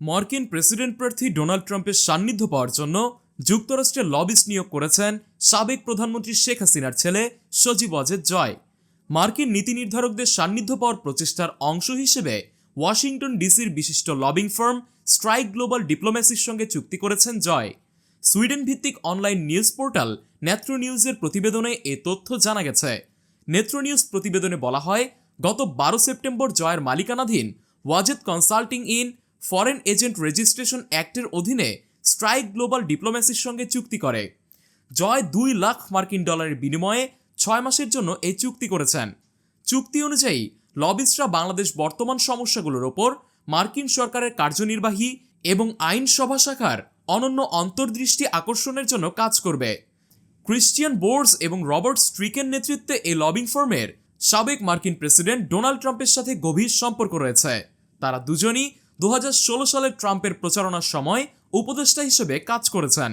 মার্কিন প্রেসিডেন্ট প্রার্থী ডোনাল্ড ট্রাম্পের সান্নিধ্য পাওয়ার জন্য যুক্তরাষ্ট্রের লবিস্ট নিয়োগ করেছেন সাবেক প্রধানমন্ত্রী শেখ হাসিনার ছেলে সজীব অজেদ জয়। মার্কিন নীতি নির্ধারকদের সান্নিধ্য পাওয়ার প্রচেষ্টার অংশ হিসেবে ওয়াশিংটন ডিসির বিশিষ্ট লবিং ফার্ম স্ট্রাইক গ্লোবাল ডিপ্লোম্যাসির সঙ্গে চুক্তি করেছেন জয়। সুইডেন ভিত্তিক অনলাইন নিউজ পোর্টাল নেত্র নিউজের প্রতিবেদনে এ তথ্য জানা গেছে। নেত্র নিউজ প্রতিবেদনে বলা হয়, গত বারো সেপ্টেম্বর জয়ের মালিকানাধীন Wazed consulting in foreign agent registration অ্যাক্টের অধীনে স্ট্রাইক গ্লোবাল ডিপ্লোম্যাসির সঙ্গে চুক্তি করে। জয় দুই লাখ মার্কিন ডলারের বিনিময়ে ছয় মাসের জন্য এই চুক্তি করেছেন। চুক্তি অনুযায়ী, লবিস্টরা বাংলাদেশ বর্তমান সমস্যাগুলোর ওপর মার্কিন সরকারের কার্যনির্বাহী এবং আইনসভা শাখার অনন্য অন্তর্দৃষ্টি আকর্ষণের জন্য কাজ করবে। ক্রিশ্চিয়ান বোর্ডস এবং রবার্ট স্ট্রিকের নেতৃত্বে এই লবিং ফার্মের সাবেক মার্কিন প্রেসিডেন্ট ডোনাল্ড ট্রাম্পের সাথে গভীর সম্পর্ক রয়েছে। তারা দুজনই দু হাজার ষোলো সালে ট্রাম্পের প্রচারণার সময় উপদেষ্টা হিসেবে কাজ করেছেন।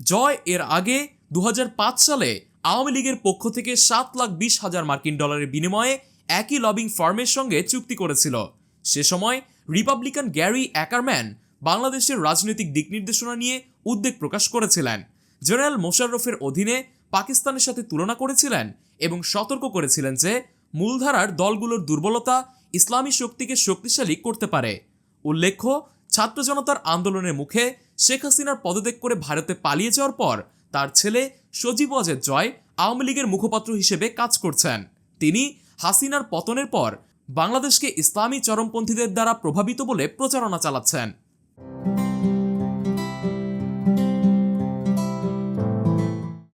জয় এর আগে দু হাজার পাঁচ সালে আওয়ামী লীগের পক্ষ থেকে সাত লাখ বিশ হাজার মার্কিন ডলারের বিনিময়ে একই লবিং ফার্মের সঙ্গে চুক্তি করেছিল। সে সময় রিপাবলিকান গ্যারি অ্যাকারম্যান বাংলাদেশের রাজনৈতিক দিক নির্দেশনা নিয়ে উদ্বেগ প্রকাশ করেছিলেন। জেনারেল মোশাররফের অধীনে পাকিস্তানের সাথে তুলনা করেছিলেন এবং সতর্ক করেছিলেন যে, মূলধারার দলগুলোর দুর্বলতা ইসলামী শক্তিকে শক্তিশালী করতে পারে। উল্লেখ্য, ছাত্র জনতার আন্দোলনের মুখে শেখ হাসিনার পদত্যাগ করে ভারতে পালিয়ে যাওয়ার পর তার ছেলে সজীব অজেদ জয় আওয়ামী লীগের মুখপাত্র হিসেবে কাজ করছেন। তিনি হাসিনার পতনের পর বাংলাদেশকে ইসলামী চরমপন্থীদের দ্বারা প্রভাবিত বলে প্রচারণা চালাচ্ছেন।